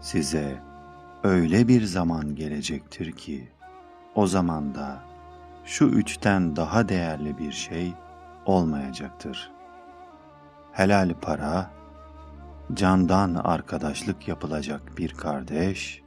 Size öyle bir zaman gelecektir ki o zamanda şu üçten daha değerli bir şey olmayacaktır. Helal para, candan arkadaşlık yapılacak bir kardeş,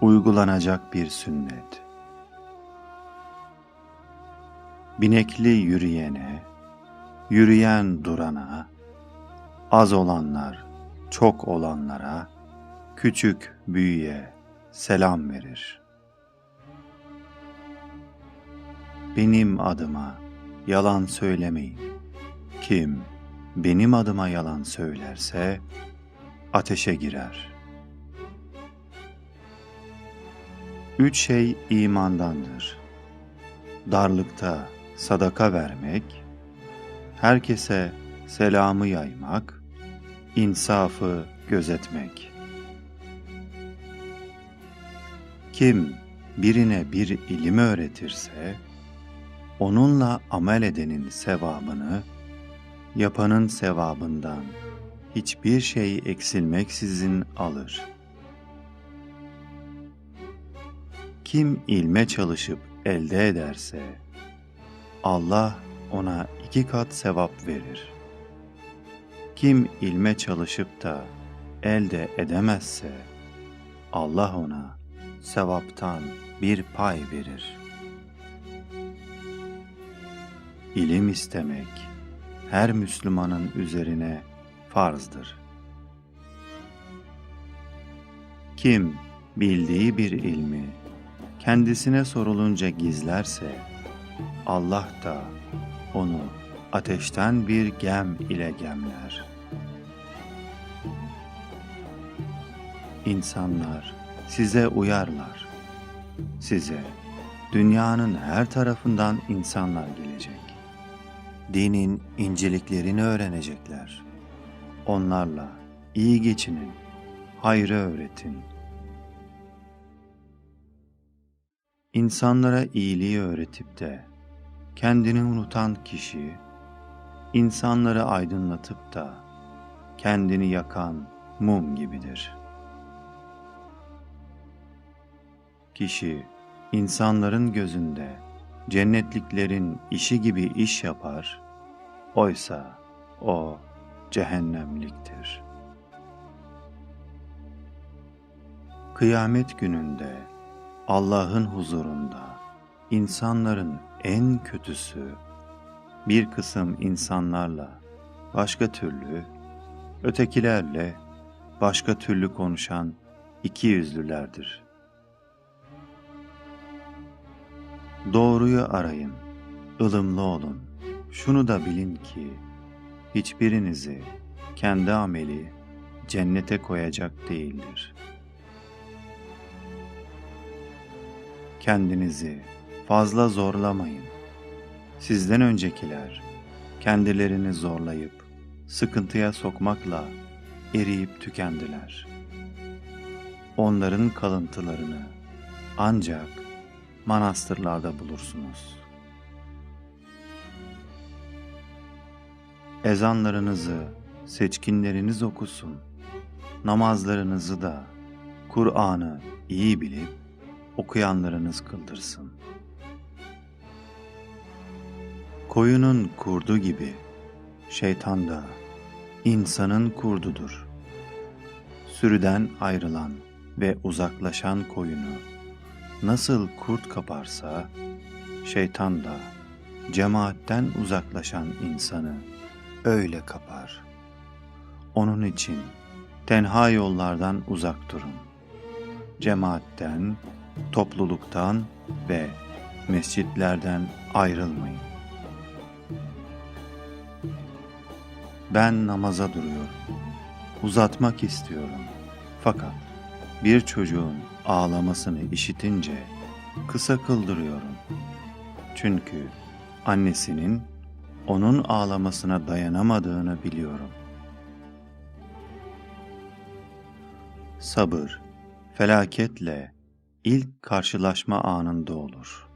uygulanacak bir sünnet. Binekli yürüyene, yürüyen durana, az olanlar çok olanlara, küçük büyüye selam verir. Benim adıma yalan söylemeyin. Kim benim adıma yalan söylerse ateşe girer. Üç şey imandandır. Darlıkta sadaka vermek, herkese selamı yaymak, insafı gözetmek. Kim birine bir ilim öğretirse, onunla amel edenin sevabını, yapanın sevabından hiçbir şey eksilmeksizin alır. Kim ilme çalışıp elde ederse, Allah ona iki kat sevap verir. Kim ilme çalışıp da elde edemezse, Allah ona sevaptan bir pay verir. İlim istemek her Müslümanın üzerine farzdır. Kim bildiği bir ilmi kendisine sorulunca gizlerse Allah da onu ateşten bir gem ile gemler. İnsanlar size uyarlar. Size dünyanın her tarafından insanlar gelecek. Dinin inceliklerini öğrenecekler. Onlarla iyi geçinin, hayrı öğretin. İnsanlara iyiliği öğretip de kendini unutan kişi, insanları aydınlatıp da kendini yakan mum gibidir. Kişi insanların gözünde cennetliklerin işi gibi iş yapar, oysa o cehennemliktir. Kıyamet gününde Allah'ın huzurunda insanların en kötüsü bir kısım insanlarla başka türlü, ötekilerle başka türlü konuşan iki yüzlülerdir. Doğruyu arayın, ılımlı olun. Şunu da bilin ki hiçbirinizi kendi ameli cennete koyacak değildir. Kendinizi fazla zorlamayın. Sizden öncekiler kendilerini zorlayıp sıkıntıya sokmakla eriyip tükendiler. Onların kalıntılarını ancak manastırlarda bulursunuz. Ezanlarınızı seçkinleriniz okusun. Namazlarınızı da Kur'an'ı iyi bilip okuyanlarınız kıldırsın. Koyunun kurdu gibi şeytan da insanın kurdudur. Sürüden ayrılan ve uzaklaşan koyunu nasıl kurt kaparsa şeytan da cemaatten uzaklaşan insanı öyle kapar. Onun için tenha yollardan uzak durun. Cemaatten, topluluktan ve mescitlerden ayrılmayın. Ben namaza duruyorum. Uzatmak istiyorum. Fakat bir çocuğun ağlamasını işitince kısa kıldırıyorum. Çünkü annesinin onun ağlamasına dayanamadığını biliyorum. Sabır, felaketle ilk karşılaşma anında olur.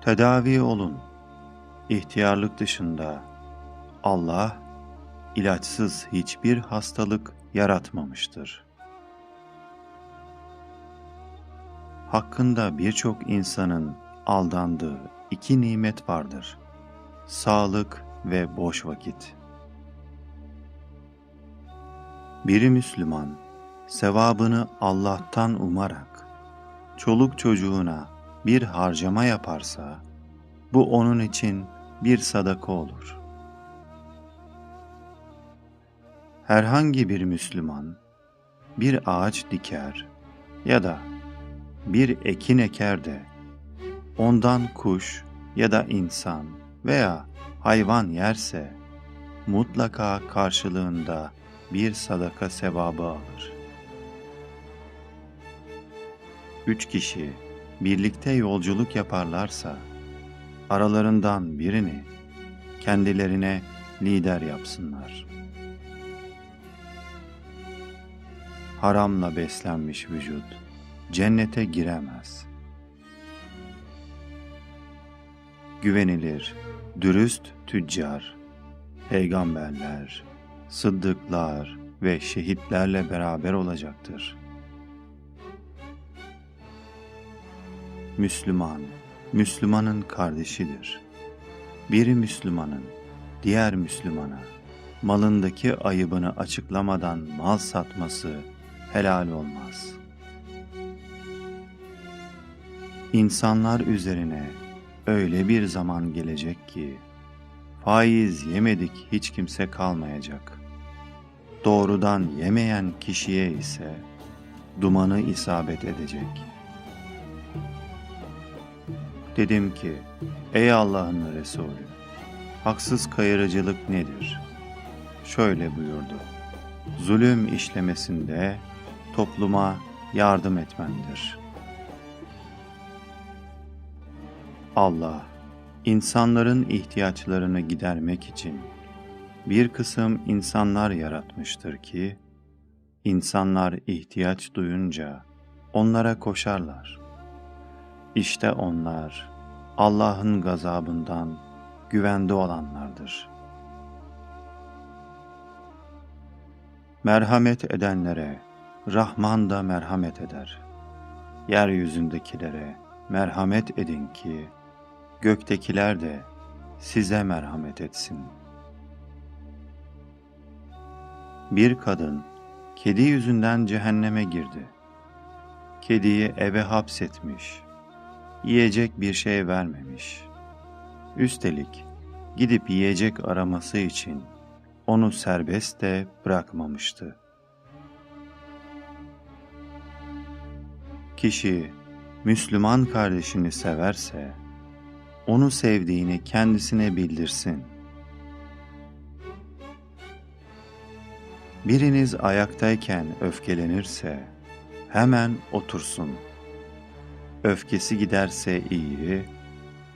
Tedavi olun. İhtiyarlık dışında Allah ilaçsız hiçbir hastalık yaratmamıştır. Hakkında birçok insanın aldandığı iki nimet vardır. Sağlık ve boş vakit. Biri Müslüman, sevabını Allah'tan umarak, çoluk çocuğuna bir harcama yaparsa, bu onun için bir sadaka olur. Herhangi bir Müslüman, bir ağaç diker ya da bir ekin eker de, ondan kuş ya da insan veya hayvan yerse, mutlaka karşılığında bir sadaka sevabı alır. Üç kişi birlikte yolculuk yaparlarsa, aralarından birini kendilerine lider yapsınlar. Haramla beslenmiş vücut cennete giremez. Güvenilir, dürüst tüccar, peygamberler, sıddıklar ve şehitlerle beraber olacaktır. Müslüman, Müslümanın kardeşidir. Biri Müslümanın, diğer Müslümana, malındaki ayıbını açıklamadan mal satması helal olmaz. İnsanlar üzerine öyle bir zaman gelecek ki, faiz yemedik hiç kimse kalmayacak. Doğrudan yemeyen kişiye ise dumanı isabet edecek. Dedim ki, ey Allah'ın Resulü, haksız kayırıcılık nedir? Şöyle buyurdu, zulüm işlemesinde topluma yardım etmendir. Allah, insanların ihtiyaçlarını gidermek için bir kısım insanlar yaratmıştır ki, insanlar ihtiyaç duyunca onlara koşarlar. İşte onlar Allah'ın gazabından güvende olanlardır. Merhamet edenlere Rahman da merhamet eder. Yeryüzündekilere merhamet edin ki göktekiler de size merhamet etsin. Bir kadın kedi yüzünden cehenneme girdi. Kediyi eve hapsetmiş. Yiyecek bir şey vermemiş. Üstelik gidip yiyecek araması için onu serbest de bırakmamıştı. Kişi Müslüman kardeşini severse, onu sevdiğini kendisine bildirsin. Biriniz ayaktayken öfkelenirse hemen otursun. Öfkesi giderse iyi,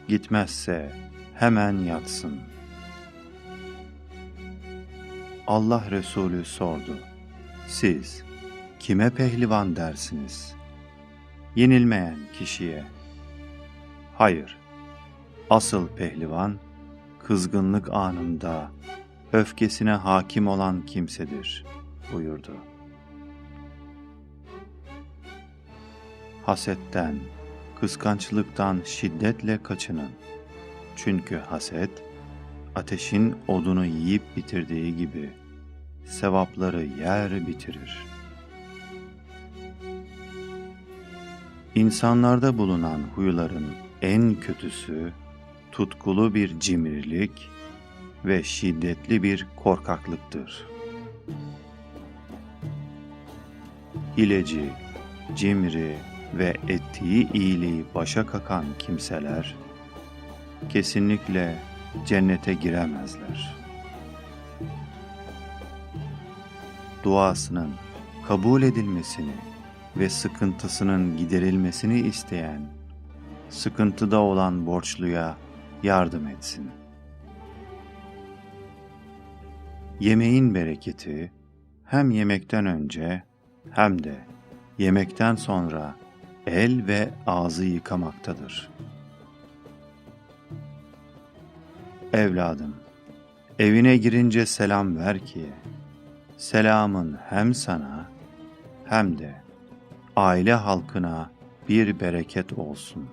gitmezse hemen yatsın. Allah Resulü sordu. Siz kime pehlivan dersiniz? Yenilmeyen kişiye. Hayır, Asıl pehlivan, kızgınlık anında öfkesine hakim olan kimsedir buyurdu. Hasetten, kıskançlıktan şiddetle kaçının. Çünkü haset, ateşin odunu yiyip bitirdiği gibi sevapları yer bitirir. İnsanlarda bulunan huyların en kötüsü, tutkulu bir cimrilik ve şiddetli bir korkaklıktır. Hileci, cimri ve ettiği iyiliği başa kakan kimseler kesinlikle cennete giremezler. Duasının kabul edilmesini ve sıkıntısının giderilmesini isteyen, sıkıntıda olan borçluya yardım etsin. Yemeğin bereketi hem yemekten önce hem de yemekten sonra el ve ağzı yıkamaktadır. Evladım, Evine girince selam ver ki, selamın hem sana hem de aile halkına bir bereket olsun.